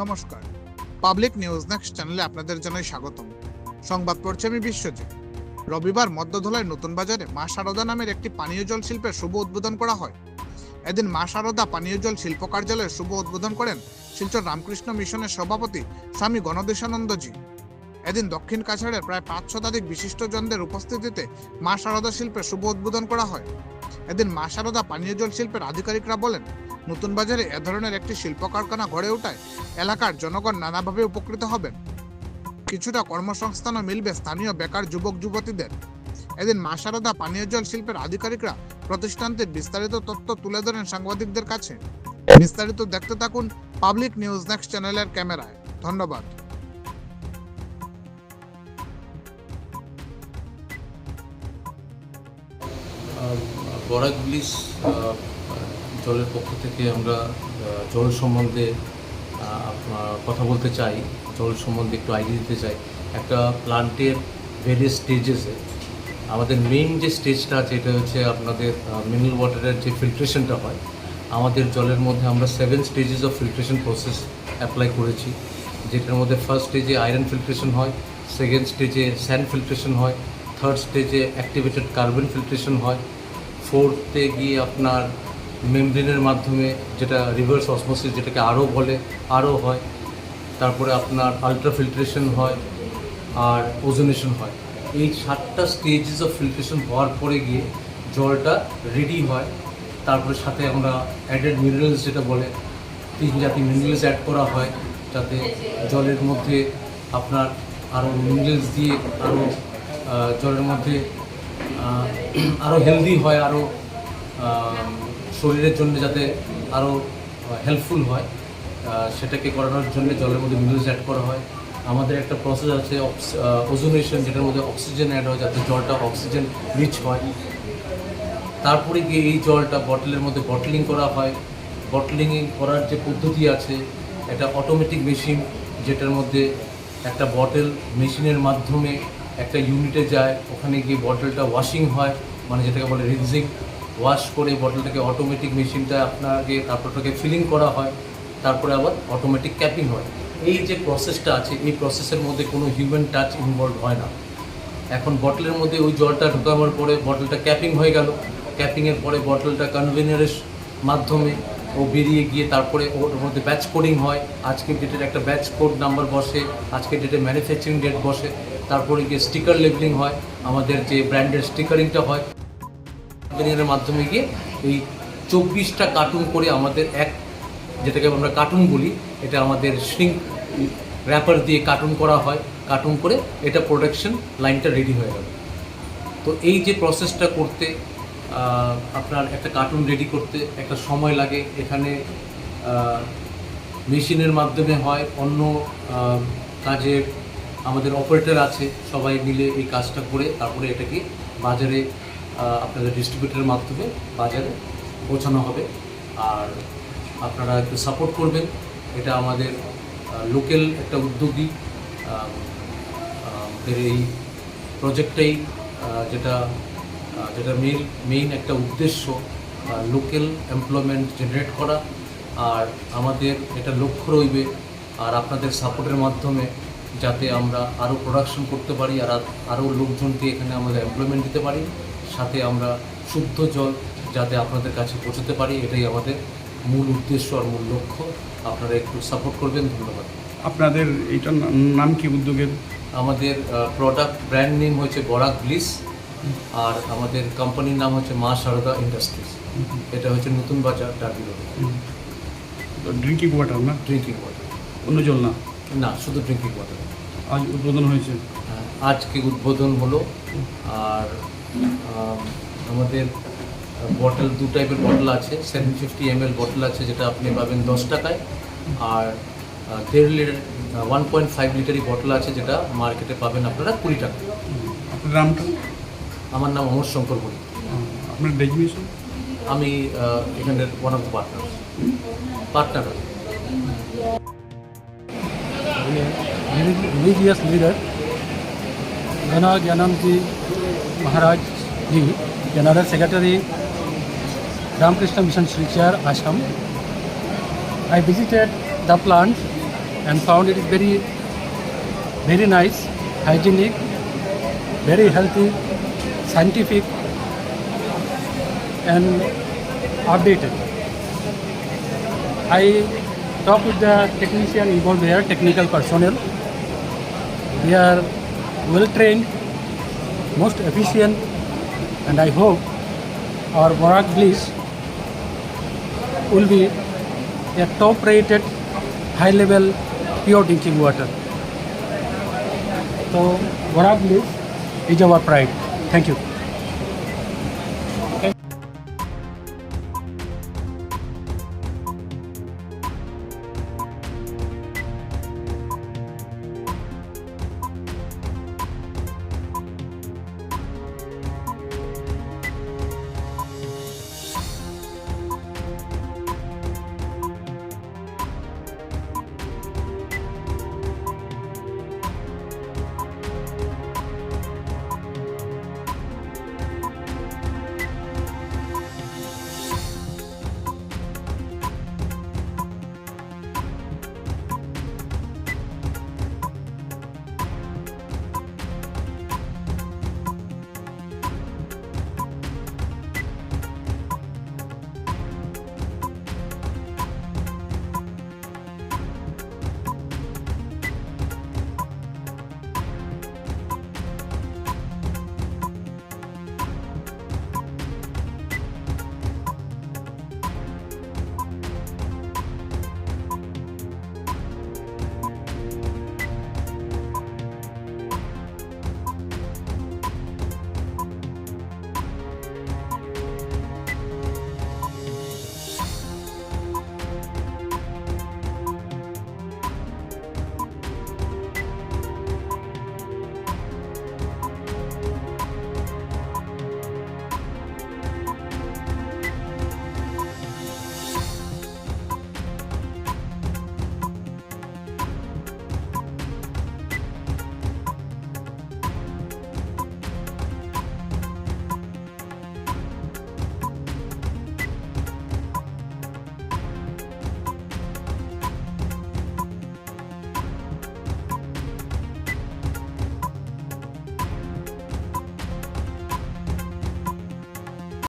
নমস্কার। Public news next চ্যানেলে আপনাদের জানাই স্বাগতম। সংবাদ পড়ছে আমি বিশ্বজিৎ। রবিবার মধ্যধলায় নতুন বাজারে মা শারদা নামের একটি পানীয় জল শিল্পের শুভ উদ্বোধন করা হয়। এদিন মা শারদা পানীয় জল শিল্প কার্যালয়ের শুভ উদ্বোধন করেন শিলচর রামকৃষ্ণ মিশনের সভাপতি স্বামী গণদেশানন্দজি। এদিন দক্ষিণ কাছাড়ের প্রায় পাঁচ শতাধিক বিশিষ্টজনদের উপস্থিতিতে মা শারদা শিল্পের শুভ উদ্বোধন করা হয়। এদিন মা শারদা পানীয় জল শিল্পের আধিকারিকরা বলেন নতুন বাজারে এ ধরনের একটি শিল্প কারখানা গড়ে ওঠায় এলাকার জনগণ নানাভাবে উপকৃত হবেন। কিছুটা কর্মসংস্থানও মিলবে স্থানীয় বেকার যুবক যুবতীদের। এদিন মা শারদা পানীয় জল শিল্পের আধিকারিকরা প্রতিষ্ঠানটির বিস্তারিত তথ্য তুলে ধরেন সাংবাদিকদের কাছে। বিস্তারিত দেখতে থাকুন পাবলিক নিউজ নেক্সট চ্যানেলের ক্যামেরায়। ধন্যবাদ। বরাক ব্লিচ জলের পক্ষ থেকে আমরা জল সম্বন্ধে কথা বলতে চাই, জল সম্বন্ধে একটু আইডিয়া দিতে চাই। একটা প্লান্টের ভেরিয়াস স্টেজেসে আমাদের মেইন যে স্টেজটা আছে, এটা হচ্ছে আপনাদের মিনারেল ওয়াটারের যে ফিল্ট্রেশনটা হয়, আমাদের জলের মধ্যে আমরা seven stages of filtration process apply করেছি। যেটার মধ্যে ফার্স্ট স্টেজে আয়রন ফিল্ট্রেশন হয় সেকেন্ড স্টেজে স্যান্ড ফিল্ট্রেশন হয় থার্ড স্টেজে অ্যাক্টিভেটেড কার্বন ফিল্ট্রেশন হয় ফোর্থে গিয়ে আপনার মেমব্রেনের মাধ্যমে যেটা রিভার্স অসমোসিস যেটাকে আরও বলে, আরও হয়। তারপরে আপনার আলট্রা ফিল্ট্রেশন হয় আর ওজোনেশন হয়। এই সাতটা স্টেজেস অফ ফিল্ট্রেশন হওয়ার পরে গিয়ে জলটা রেডি হয়। তারপরে সাথে আমরা অ্যাডেড মিনারেলস যেটা বলে, তিন জাতি মিনারেলস অ্যাড করা হয় যাতে জলের মধ্যে আপনার আরও মিনারেলস দিয়ে আরও জলের মধ্যে আরও হেলদি হয়, আরও শরীরের জন্য যাতে আরও হেল্পফুল হয় সেটাকে করানোর জন্য জলের মধ্যে মিনারেলস অ্যাড করা হয়। আমাদের একটা প্রসেস আছে ওজোনেশন যেটার মধ্যে অক্সিজেন অ্যাড হয়, যাতে জলটা অক্সিজেন রিচ হয়। তারপরে গিয়ে এই জলটা বটলের মধ্যে বটলিং করা হয়। বটলিং করার যে পদ্ধতি আছে, এটা অটোমেটিক মেশিন যেটার মধ্যে একটা বটল মেশিনের মাধ্যমে একটা ইউনিটে যায়, ওখানে গিয়ে বটলটা ওয়াশিং হয় মানে যেটাকে বলে রিনজিং ওয়াশ করে বটলটাকে অটোমেটিক মেশিনটা আপনাকে তারপরটাকে ফিলিং করা হয়, তারপরে আবার অটোমেটিক ক্যাপিং হয়। এই যে প্রসেসটা আছে, এই প্রসেসের মধ্যে কোনো হিউম্যান টাচ ইনভলভ হয় না। এখন বটলের মধ্যে ওই জলটা ঢোকাবার পরে বটলটা ক্যাপিং হয়ে গেল। ক্যাপিংয়ের পরে বটলটা কনভেনারের মাধ্যমে ও বেরিয়ে গিয়ে তারপরে ওর মধ্যে ব্যাচ কোডিং হয়। আজকের ডেটের একটা ব্যাচ কোড নাম্বার বসে, আজকের ডেটে ম্যানুফ্যাকচারিং ডেট বসে। তারপরে গিয়ে স্টিকার লেবেলিং হয়। আমাদের যে ব্র্যান্ডের স্টিকারিংটা হয় কনভেনারের মাধ্যমে গিয়ে এই চব্বিশটা কার্টুন করে আমাদের এক, যেটাকে আমরা কার্টুন বলি, এটা আমাদের শ্রিঙ্ক র্যাপার দিয়ে কার্টুন করা হয় কার্টুন করে এটা প্রোডাকশন লাইনটা রেডি হয়ে গেল। তো এই যে প্রসেসটা করতে আপনার একটা কার্টুন রেডি করতে একটা সময় লাগে, এখানে মেশিনের মাধ্যমে হয়, অন্য কাজে আমাদের অপারেটর আছে, সবাই মিলে এই কাজটা করে, তারপরে এটাকে বাজারে আপনাদের ডিস্ট্রিবিউটারের মাধ্যমে বাজারে পৌঁছানো হবে। আর আপনারা একটু সাপোর্ট করবেন। এটা আমাদের লোকাল একটা উদ্যোগী এই প্রজেক্টটাই যেটা যেটা মেইন মেইন একটা উদ্দেশ্য লোকাল এমপ্লয়মেন্ট জেনারেট করা। আর আমাদের এটা লক্ষ্য রইবে। আর আপনাদের সাপোর্টের মাধ্যমে যাতে আমরা আরও প্রোডাকশন করতে পারি, আর আরও লোকজনকে এখানে আমাদের এমপ্লয়মেন্ট দিতে পারি। সাথে আমরা শুদ্ধ জল যাতে আপনাদের কাছে পৌঁছতে পারি এটাই আমাদের মূল উদ্দেশ্য আর মূল লক্ষ্য। আপনারা একটু সাপোর্ট করবেন ধন্যবাদ। আপনাদের না- নাম কি উদ্যোগের? আমাদের প্রোডাক্ট ব্র্যান্ড নেম হচ্ছে বরাক ব্লিস আর আমাদের কোম্পানির নাম হচ্ছে মা শারদা ইন্ডাস্ট্রিজ এটা হচ্ছে Natun Bazar Derby Road drinking water না? ড্রিঙ্কিং ওয়াটার অন্য জল না? না শুধু ড্রিঙ্কিং ওয়াটার আজ উদ্বোধন হয়েছে। আজকে উদ্বোধন হলো আর আমাদের বটল দু টাইপের বটল আছে seven fifty M L bottle আছে যেটা আপনি পাবেন দশ টাকায়। আর দেড় লিটার ওয়ান পয়েন্ট ফাইভ লিটারই বটল আছে যেটা মার্কেটে পাবেন আপনারা কুড়ি টাকা। আপনার নামটা? আমার নাম অমর শঙ্কর বলি। আপনার ডেজিনেশন আমি এখানের one of the partner partner religious leader Gana Gyanam Maharaj ji, General Secretary Ramakrishna Mission Srichar Ashram. I visited the plant and found it is very, very nice, hygienic, very healthy, scientific, and updated. I talked with the technician involved there, technical personnel. They are well trained, most efficient, and I hope our Borak Bliss will be a top rated, high level, pure drinking water. So, Borak Bliss is our pride. Thank you.